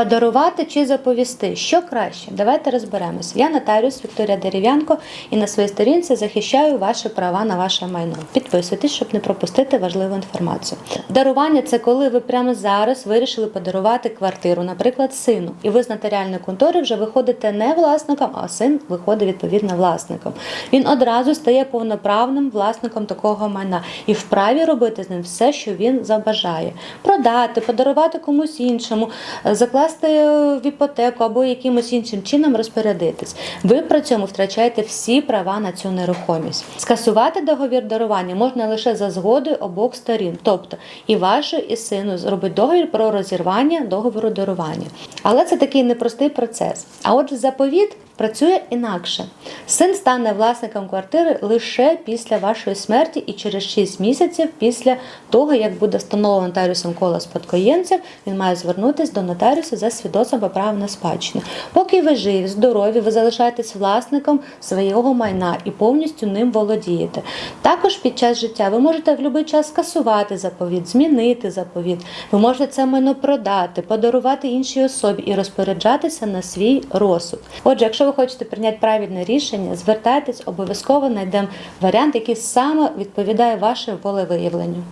Подарувати чи заповісти, що краще? Давайте розберемось. Я нотаріус Вікторія Дерев'янко і на своїй сторінці захищаю ваші права на ваше майно. Підписуйтесь, щоб не пропустити важливу інформацію. Дарування це коли ви прямо зараз вирішили подарувати квартиру, наприклад, сину, і ви з нотаріальної контори вже виходите не власником, а син виходить відповідно власником. Він одразу стає повноправним власником такого майна і вправі робити з ним все, що він забажає: продати, подарувати комусь іншому, закласти е, в іпотеку або якимось іншим чином розпорядитись. Ви при цьому втрачаєте всі права на цю нерухомість. Скасувати договір дарування можна лише за згодою обох сторін, тобто і вашу, і сину зробить договір про розірвання договору дарування. Але це такий непростий процес. А отже, заповіт працює інакше. Син стане власником квартири лише після вашої смерті і через 6 місяців після того, як буде встановлено нотаріусом коло спадкоємців, він має звернутися до нотаріуса за свідоцтвом про право на спадщину. Поки ви живі, здорові, ви залишаєтесь власником свого майна і повністю ним володієте. Також під час життя ви можете в будь-який час скасувати заповіт, змінити заповіт. Ви можете це майно продати, подарувати іншій особі і розпоряджатися на свій розсуд. Отже, якщо ви хочете прийняти правильне рішення, звертайтесь, обов'язково знайдемо варіант, який саме відповідає вашому волевиявленню.